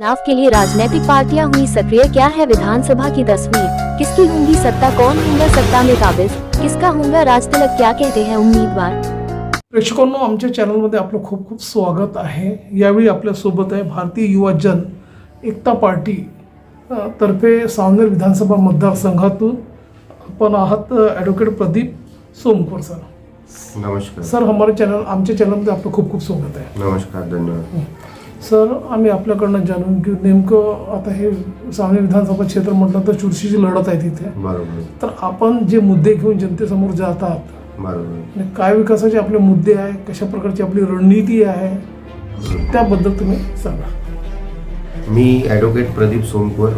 चुनाव के लिए राजनीतिक पार्टियाँ हुई सक्रिय। क्या है विधानसभा की तस्वीर? किसकी होंगी सत्ता? कौन होगा सत्ता में काबिज? किसका होगा राज तिलक क्या कहते हैं उम्मीदवार? प्रेक्षकांनो आमच्या चॅनलमध्ये आपलं खूप खूप स्वागत आहे. यावेळी आपल्यासोबत आहे भारतीय युवा जन एकता पार्टी तर्फे सावनेर विधानसभा मतदारसंघातून आपण आहात ॲडव्होकेट प्रदीप सोमकर सर. नमस्कार. सर हमारे चॅनल आमच्या चॅनलमध्ये आपलं खूप खूप स्वागत आहे. नमस्कार धन्यवाद. सर आम्ही आपल्याकडनं जाणून घेऊ. नेमकं आता हे सावनेर विधानसभा क्षेत्र म्हटलं तर चुरशीची लढत आहे तिथे. बरोबर. तर आपण जे मुद्दे घेऊन जनतेसमोर जातात बरोबर. आणि काय विकासाचे आपले मुद्दे आहे कशा प्रकारची आपली रणनीती आहे त्याबद्दल तुम्ही सांगा. मी ॲडव्होकेट प्रदीप सोमकर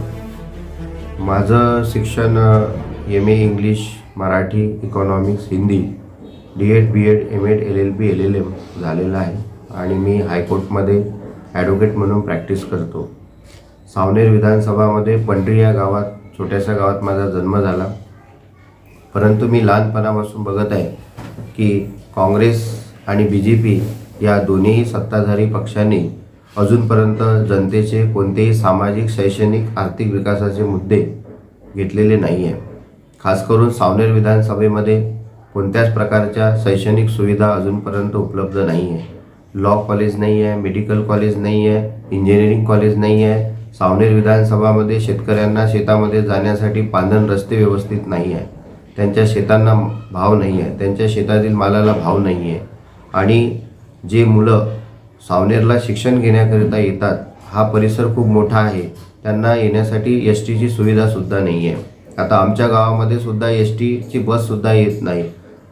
माझं शिक्षण M A English Marathi economics Hindi D Ed B Ed M Ed L L B L L M झालेलं आहे. आणि मी हायकोर्टमध्ये ॲडव्होकेट म्हणून प्रॅक्टिस करतो. सावनेर विधानसभामध्ये पंढरी या गावात छोट्याशा गावात माझा जन्म झाला. परंतु मी लहानपणापासून बघत आहे की काँग्रेस आणि बी जे पी या दोन्ही सत्ताधारी पक्षांनी अजूनपर्यंत जनतेचे कोणतेही सामाजिक शैक्षणिक आर्थिक विकासाचे मुद्दे घेतलेले नाही आहे खास करून सावनेर विधानसभेमध्ये कोणत्याच प्रकारच्या शैक्षणिक सुविधा अजूनपर्यंत उपलब्ध नाही आहे लॉ कॉलेज नाही आहे मेडिकल कॉलेज नाही आहे इंजिनिअरिंग कॉलेज नाही आहे. सावनेर विधानसभामध्ये शेतकऱ्यांना शेतामध्ये जाण्यासाठी पांधन रस्ते व्यवस्थित नाही आहे. त्यांच्या शेतांना भाव नाही आहे. त्यांच्या शेतातील मालाला भाव नाही आहे. आणि जे मुलं सावनेरला शिक्षण घेण्याकरिता येतात हा परिसर खूप मोठा आहे. त्यांना येण्यासाठी एस टीची सुविधासुद्धा नाही आहे. आता आमच्या गावामध्ये सुद्धा एस टीची बससुद्धा येत नाही.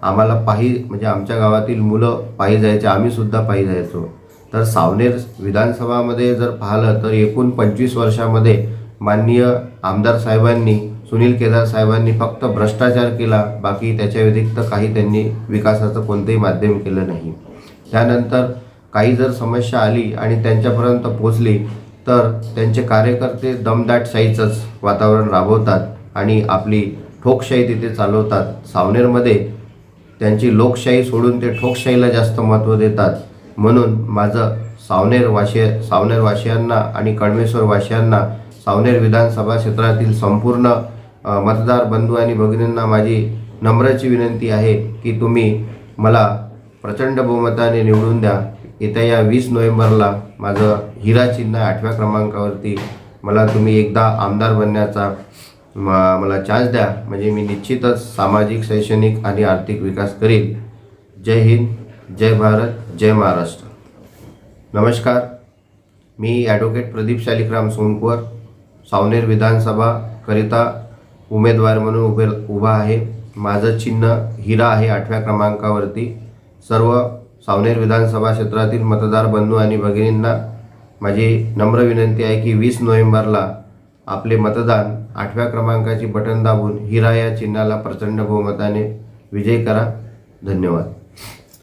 आम्हाला पायी म्हणजे आमच्या गावातील मुलं पायी जायचे आम्हीसुद्धा पायी जायचो. तर सावनेर विधानसभामध्ये जर पाहिलं तर एकूण पंचवीस वर्षामध्ये माननीय आमदार साहेबांनी सुनील केदार साहेबांनी फक्त भ्रष्टाचार केला बाकी त्याच्या व्यतिरिक्त काही त्यांनी विकासाचं कोणतंही माध्यम केलं नाही. त्यानंतर काही जर समस्या आली आणि त्यांच्यापर्यंत पोचली तर त्यांचे कार्यकर्ते दमदाटशाहीचंच वातावरण राबवतात आणि आपली ठोकशाही तिथे चालवतात. सावनेरमध्ये त्यांची लोकशाही सोडून ते ठोकशाहीला जास्त महत्त्व देतात. म्हणून माझं सावनेर वाशी सावनेर वाशियांना आणि कडमेश्वर वाशियांना सावनेर विधानसभा क्षेत्रातील संपूर्ण मतदार बंधू आणि भगिनींना माझी नम्राची विनंती आहे की तुम्ही मला प्रचंड बहुमताने निवडून द्या. येत्या या वीस नोव्हेंबरला माझं हिरा चिन्ह आठव्या क्रमांकावरती मला तुम्ही एकदा आमदार बनण्याचा मा मला चान्स द्या. म्हणजे मी निश्चितच सामाजिक शैक्षणिक आणि आर्थिक विकास करील. जय हिंद जय भारत जय महाराष्ट्र. नमस्कार. मी ॲडव्होकेट प्रदीप शालिकराम सोनकर सावनेर विधानसभाकरिता उमेदवार म्हणून उभे उभा आहे. माझं चिन्ह हिरा आहे आठव्या क्रमांकावरती. सर्व सावनेर विधानसभा क्षेत्रातील मतदार बंधू आणि भगिनींना माझी नम्र विनंती आहे की वीस नोव्हेंबरला आपले मतदान आठव्या क्रमांकाची बटन दाबून हिरा या चिन्हाला प्रचंड बहुमताने विजयी करा. धन्यवाद.